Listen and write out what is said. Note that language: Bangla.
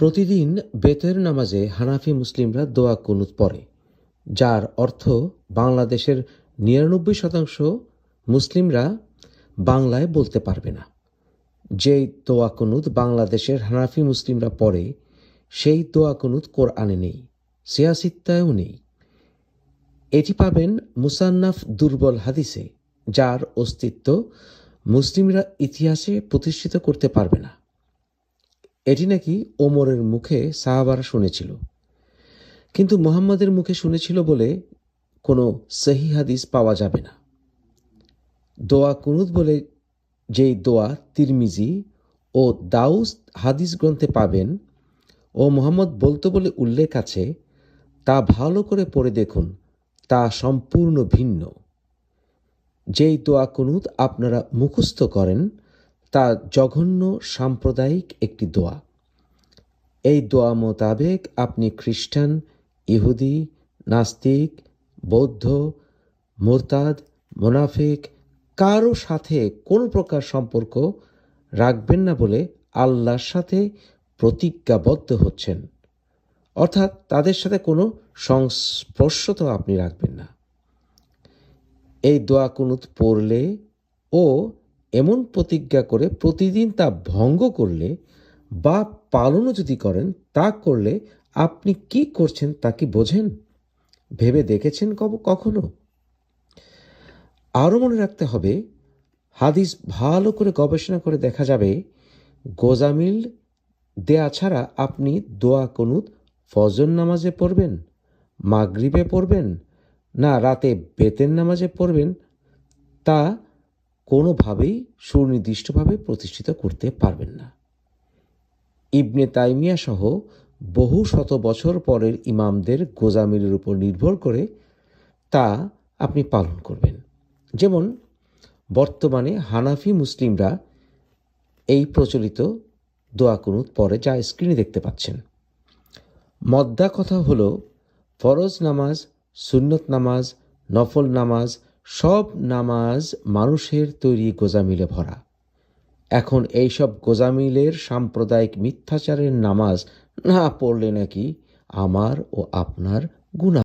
প্রতিদিন বেতের নামাজে হানাফি মুসলিমরা দোয়া কুনুত পড়ে, যার অর্থ বাংলাদেশের নিরানব্বই শতাংশ মুসলিমরা বাংলায় বলতে পারবে না। যেই দোয়া কুনুত বাংলাদেশের হানাফি মুসলিমরা পড়ে, সেই দোয়া কুনুত কোরআনে নেই, সিয়াসিত্তায়ও নেই। এটি পাবেন মুসান্নাফ দুর্বল হাদিসে, যার অস্তিত্ব মুসলিমরা ইতিহাসে প্রতিষ্ঠিত করতে পারবে না। এটি নাকি ওমরের মুখে সাহাবারা শুনেছিল। কিন্তু মোহাম্মদের মুখে শুনেছিল বলে কোনো সহি হাদিস পাওয়া যাবে না। দোয়া কুনুত বলে যেই দোয়া তিরমিজি ও দাউস হাদিস গ্রন্থে পাবেন, ও মোহাম্মদ বলতো বলে উল্লেখ আছে, তা ভালো করে পড়ে দেখুন, তা সম্পূর্ণ ভিন্ন। যেই দোয়া কুনুদ আপনারা মুখস্থ করেন তা জঘন্য সাম্প্রদায়িক একটি দোয়া। এই দোয়া মোতাবেক আপনি খ্রিস্টান, ইহুদি, নাস্তিক, বৌদ্ধ, মোরতাদ, মোনাফিক, কারও সাথে কোনো প্রকার সম্পর্ক রাখবেন না বলে আল্লাহর সাথে প্রতিজ্ঞাবদ্ধ হচ্ছেন। অর্থাৎ তাদের সাথে কোনো সংস্পর্শতাও আপনি রাখবেন না। এই দোয়া কুনুত পড়লে ও এমন প্রতিজ্ঞা করে প্রতিদিন তা ভঙ্গ করলে বা পালনও যদি করেন, তা করলে আপনি কি করছেন তা কি বোঝেন? ভেবে দেখেছেন কব, কখনো? আরও মনে রাখতে হবে, হাদিস ভালো করে গবেষণা করে দেখা যাবে, গোজামিল দেয়া ছাড়া আপনি দোয়া কনুত, ফজর নামাজে পড়বেন, মাগরিবে পড়বেন, না রাতে বেতের নামাজে পড়বেন, তা কোনোভাবেই সুনির্দিষ্টভাবে প্রতিষ্ঠিত করতে পারবেন না। ইবনে তাইমিয়া সহ বহু শত বছর পরের ইমামদের গোজামিলের উপর নির্ভর করে তা আপনি পালন করবেন। যেমন, বর্তমানে হানাফি মুসলিমরা এই প্রচলিত দোয়া কুনুত পরে যা স্ক্রিনে দেখতে পাচ্ছেন। মদ্দা কথা হলো, ফরজ নামাজ, সুন্নত নামাজ, নফল নামাজ সব নামাজ মানুষের তৈরি গোজামিলে ভরা। এখন এইসব গোজামিলের সাম্প্রদায়িক মিথ্যাচারের নামাজ না পড়লে নাকি আমার ও আপনার গুণা